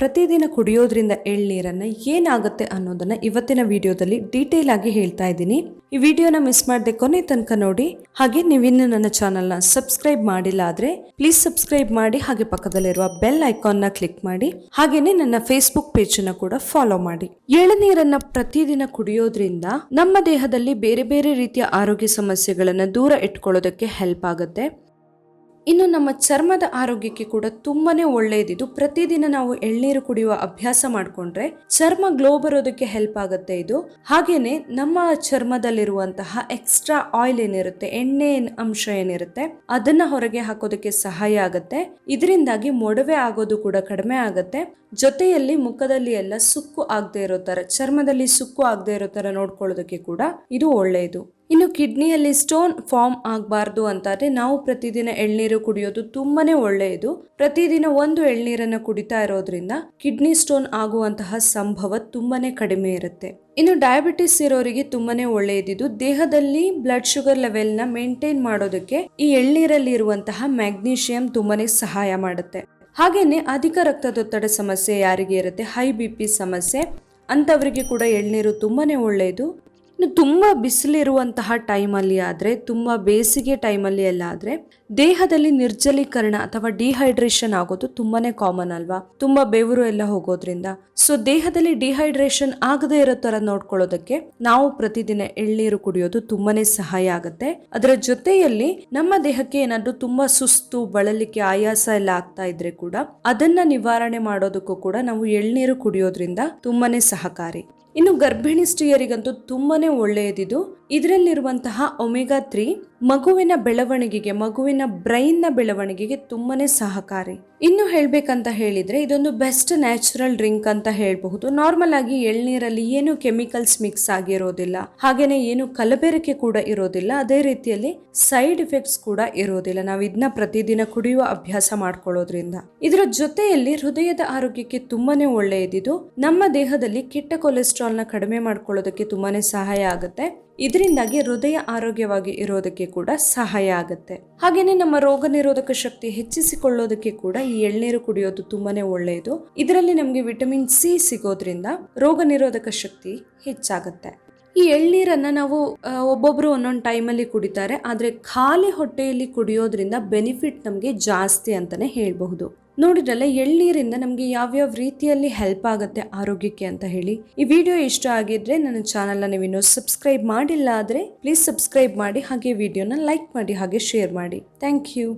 ಪ್ರತಿದಿನ ಕುಡಿಯೋದ್ರಿಂದ ಎಳ್ನೀರನ್ನು ಏನಾಗುತ್ತೆ ಅನ್ನೋದನ್ನ ಇವತ್ತಿನ ವಿಡಿಯೋದಲ್ಲಿ ಡೀಟೇಲ್ ಆಗಿ ಹೇಳ್ತಾ ಇದ್ದೀನಿ. ಈ ವಿಡಿಯೋನ ಮಿಸ್ ಮಾಡದೆ ಕೊನೆ ತನಕ ನೋಡಿ. ಹಾಗೆ ನೀವಿನ್ನು ನನ್ನ ಚಾನಲ್ನ ಸಬ್ಸ್ಕ್ರೈಬ್ ಮಾಡಿಲ್ಲ ಆದ್ರೆ ಪ್ಲೀಸ್ ಸಬ್ಸ್ಕ್ರೈಬ್ ಮಾಡಿ, ಹಾಗೆ ಪಕ್ಕದಲ್ಲಿರುವ ಬೆಲ್ ಐಕಾನ್ನ ಕ್ಲಿಕ್ ಮಾಡಿ, ಹಾಗೇನೆ ನನ್ನ ಫೇಸ್ಬುಕ್ ಪೇಜನ್ನು ಕೂಡ ಫಾಲೋ ಮಾಡಿ. ಎಳನೀರನ್ನ ಪ್ರತಿದಿನ ಕುಡಿಯೋದ್ರಿಂದ ನಮ್ಮ ದೇಹದಲ್ಲಿ ಬೇರೆ ಬೇರೆ ರೀತಿಯ ಆರೋಗ್ಯ ಸಮಸ್ಯೆಗಳನ್ನು ದೂರ ಇಟ್ಕೊಳ್ಳೋದಕ್ಕೆ ಹೆಲ್ಪ್ ಆಗುತ್ತೆ. ಇನ್ನು ನಮ್ಮ ಚರ್ಮದ ಆರೋಗ್ಯಕ್ಕೆ ಕೂಡ ತುಂಬಾನೇ ಒಳ್ಳೆಯದಿದು ಪ್ರತಿದಿನ ನಾವು ಎಳ್ನೀರು ಕುಡಿಯುವ ಅಭ್ಯಾಸ ಮಾಡಿಕೊಂಡ್ರೆ ಚರ್ಮ ಗ್ಲೋ ಬರೋದಕ್ಕೆ ಹೆಲ್ಪ್ ಆಗುತ್ತೆ ಇದು. ಹಾಗೇನೆ ನಮ್ಮ ಚರ್ಮದಲ್ಲಿರುವಂತಹ ಎಕ್ಸ್ಟ್ರಾ ಆಯಿಲ್ ಏನಿರುತ್ತೆ, ಎಣ್ಣೆ ಅಂಶ ಏನಿರುತ್ತೆ, ಅದನ್ನ ಹೊರಗೆ ಹಾಕೋದಕ್ಕೆ ಸಹಾಯ ಆಗುತ್ತೆ. ಇದರಿಂದಾಗಿ ಮೊಡವೆ ಆಗೋದು ಕೂಡ ಕಡಿಮೆ ಆಗುತ್ತೆ. ಜೊತೆಯಲ್ಲಿ ಮುಖದಲ್ಲಿ ಎಲ್ಲ ಸುಕ್ಕು ಆಗದೆ ಇರೋ ತರ, ಚರ್ಮದಲ್ಲಿ ಸುಕ್ಕು ಆಗದೆ ಇರೋ ತರ ನೋಡ್ಕೊಳ್ಳೋದಕ್ಕೆ ಕೂಡ ಇದು ಒಳ್ಳೆಯದು ಇನ್ನು ಕಿಡ್ನಿಯಲ್ಲಿ ಸ್ಟೋನ್ ಫಾರ್ಮ್ ಆಗಬಾರ್ದು ಅಂತಾದರೆ ನಾವು ಪ್ರತಿದಿನ ಎಳ್ನೀರು ಕುಡಿಯೋದು ತುಂಬಾನೇ ಒಳ್ಳೆಯದು. ಪ್ರತಿದಿನ ಒಂದು ಎಳ್ನೀರನ್ನು ಕುಡಿತಾ ಇರೋದ್ರಿಂದ ಕಿಡ್ನಿ ಸ್ಟೋನ್ ಆಗುವಂತಹ ಸಂಭವ ತುಂಬಾನೇ ಕಡಿಮೆ ಇರುತ್ತೆ. ಇನ್ನು ಡಯಾಬಿಟಿಸ್ ಇರೋರಿಗೆ ತುಂಬಾನೇ ಒಳ್ಳೆಯದಿದು. ದೇಹದಲ್ಲಿ ಬ್ಲಡ್ ಶುಗರ್ ಲೆವೆಲ್ನ ಮೇಂಟೈನ್ ಮಾಡೋದಕ್ಕೆ ಈ ಎಳ್ನೀರಲ್ಲಿ ಇರುವಂತಹ ಮ್ಯಾಗ್ನೀಷಿಯಂ ತುಂಬಾನೇ ಸಹಾಯ ಮಾಡುತ್ತೆ. ಹಾಗೇನೆ ಅಧಿಕ ರಕ್ತದೊತ್ತಡ ಸಮಸ್ಯೆ ಯಾರಿಗೆ ಇರುತ್ತೆ? ಹೈ ಬಿ ಪಿ ಸಮಸ್ಯೆ. ಅಂಥವರಿಗೆ ಕೂಡ ಎಳ್ನೀರು ತುಂಬಾನೇ ಒಳ್ಳೆಯದು. ಇನ್ನು ತುಂಬ ಬಿಸಿಲಿರುವಂತಹ ಟೈಮಲ್ಲಿ ಆದರೆ, ತುಂಬ ಬೇಸಿಗೆ ಟೈಮಲ್ಲಿ ಎಲ್ಲ ಆದರೆ, ದೇಹದಲ್ಲಿ ನಿರ್ಜಲೀಕರಣ ಅಥವಾ ಡಿಹೈಡ್ರೇಷನ್ ಆಗೋದು ತುಂಬಾನೇ ಕಾಮನ್ ಅಲ್ವಾ? ತುಂಬ ಬೆವರು ಎಲ್ಲ ಹೋಗೋದ್ರಿಂದ. ಸೊ ದೇಹದಲ್ಲಿ ಡಿಹೈಡ್ರೇಷನ್ ಆಗದೇ ಇರೋ ಥರ ನೋಡ್ಕೊಳ್ಳೋದಕ್ಕೆ ನಾವು ಪ್ರತಿದಿನ ಎಳ್ನೀರು ಕುಡಿಯೋದು ತುಂಬಾನೇ ಸಹಾಯ ಆಗುತ್ತೆ. ಅದರ ಜೊತೆಯಲ್ಲಿ ನಮ್ಮ ದೇಹಕ್ಕೆ ಏನಾದರೂ ತುಂಬಾ ಸುಸ್ತು, ಬಳಲಿಕೆ, ಆಯಾಸ ಎಲ್ಲ ಆಗ್ತಾ ಇದ್ರೆ ಕೂಡ ಅದನ್ನ ನಿವಾರಣೆ ಮಾಡೋದಕ್ಕೂ ಕೂಡ ನಾವು ಎಳ್ನೀರು ಕುಡಿಯೋದ್ರಿಂದ ತುಂಬಾನೇ ಸಹಕಾರಿ. ಇನ್ನು ಗರ್ಭಿಣಿ ಸ್ತ್ರೀಯರಿಗಂತೂ ತುಂಬಾನೇ ಒಳ್ಳೆಯದಿದು. ಇದರಲ್ಲಿರುವಂತಹ ಒಮೆಗಾ ತ್ರೀ ಮಗುವಿನ ಬೆಳವಣಿಗೆಗೆ, ಮಗುವಿನ ಬ್ರೈನ್ನ ಬೆಳವಣಿಗೆಗೆ ತುಂಬಾನೇ ಸಹಕಾರಿ. ಇನ್ನು ಹೇಳ್ಬೇಕಂತ ಹೇಳಿದ್ರೆ ಇದೊಂದು ಬೆಸ್ಟ್ ನ್ಯಾಚುರಲ್ ಡ್ರಿಂಕ್ ಅಂತ ಹೇಳಬಹುದು. ನಾರ್ಮಲ್ ಆಗಿ ಎಳ್ನೀರಲ್ಲಿ ಏನು ಕೆಮಿಕಲ್ಸ್ ಮಿಕ್ಸ್ ಆಗಿರೋದಿಲ್ಲ, ಹಾಗೇನೆ ಏನು ಕಲಬೆರಕೆ ಕೂಡ ಇರೋದಿಲ್ಲ, ಅದೇ ರೀತಿಯಲ್ಲಿ ಸೈಡ್ ಎಫೆಕ್ಟ್ಸ್ ಕೂಡ ಇರೋದಿಲ್ಲ. ನಾವು ಇದನ್ನ ಪ್ರತಿದಿನ ಕುಡಿಯುವ ಅಭ್ಯಾಸ ಮಾಡ್ಕೊಳ್ಳೋದ್ರಿಂದ. ಇದರ ಜೊತೆಯಲ್ಲಿ ಹೃದಯದ ಆರೋಗ್ಯಕ್ಕೆ ತುಂಬಾನೇ ಒಳ್ಳೆಯದಿದು. ನಮ್ಮ ದೇಹದಲ್ಲಿ ಕೆಟ್ಟ ಕೊಲೆಸ್ಟ್ರಾಲ್ ನ ಕಡಿಮೆ ಮಾಡ್ಕೊಳ್ಳೋದಕ್ಕೆ ತುಂಬಾ ಸಹಾಯ ಆಗುತ್ತೆ. ಇದರಿಂದಾಗಿ ಹೃದಯ ಆರೋಗ್ಯವಾಗಿ ಇರೋದಕ್ಕೆ ಕೂಡ ಸಹಾಯ ಆಗುತ್ತೆ. ಹಾಗೇನೆ ನಮ್ಮ ರೋಗ ನಿರೋಧಕ ಶಕ್ತಿ ಹೆಚ್ಚಿಸಿಕೊಳ್ಳೋದಕ್ಕೆ ಕೂಡ ಈ ಎಳ್ನೀರು ಕುಡಿಯೋದು ತುಂಬಾನೇ ಒಳ್ಳೆಯದು. ಇದರಲ್ಲಿ ನಮಗೆ ವಿಟಮಿನ್ ಸಿ ಸಿಗೋದ್ರಿಂದ ರೋಗ ನಿರೋಧಕ ಶಕ್ತಿ ಹೆಚ್ಚಾಗುತ್ತೆ. ಈ ಎಳ್ನೀರನ್ನು ನಾವು ಒಬ್ಬೊಬ್ಬರು ಒಂದೊಂದು ಟೈಮಲ್ಲಿ ಕುಡಿತಾರೆ. ಆದರೆ ಖಾಲಿ ಹೊಟ್ಟೆಯಲ್ಲಿ ಕುಡಿಯೋದ್ರಿಂದ ಬೆನಿಫಿಟ್ ನಮಗೆ ಜಾಸ್ತಿ ಅಂತಲೇ ಹೇಳಬಹುದು. ನೋಡಿದ್ರಲ್ಲ, ಎಳ್ನೀರಿಂದ ನಮಗೆ ಯಾವ್ಯಾವ ರೀತಿಯಲ್ಲಿ ಹೆಲ್ಪ್ ಆಗುತ್ತೆ ಆರೋಗ್ಯಕ್ಕೆ ಅಂತ ಹೇಳಿ. ಈ ವಿಡಿಯೋ ಇಷ್ಟ ಆಗಿದ್ರೆ ನನ್ನ ಚಾನಲ್ನ ಇನ್ನೂ ಸಬ್ಸ್ಕ್ರೈಬ್ ಮಾಡಿಲ್ಲ ಆದರೆ ಪ್ಲೀಸ್ ಸಬ್ಸ್ಕ್ರೈಬ್ ಮಾಡಿ, ಹಾಗೆ ವಿಡಿಯೋನ ಲೈಕ್ ಮಾಡಿ, ಹಾಗೆ ಶೇರ್ ಮಾಡಿ. Thank you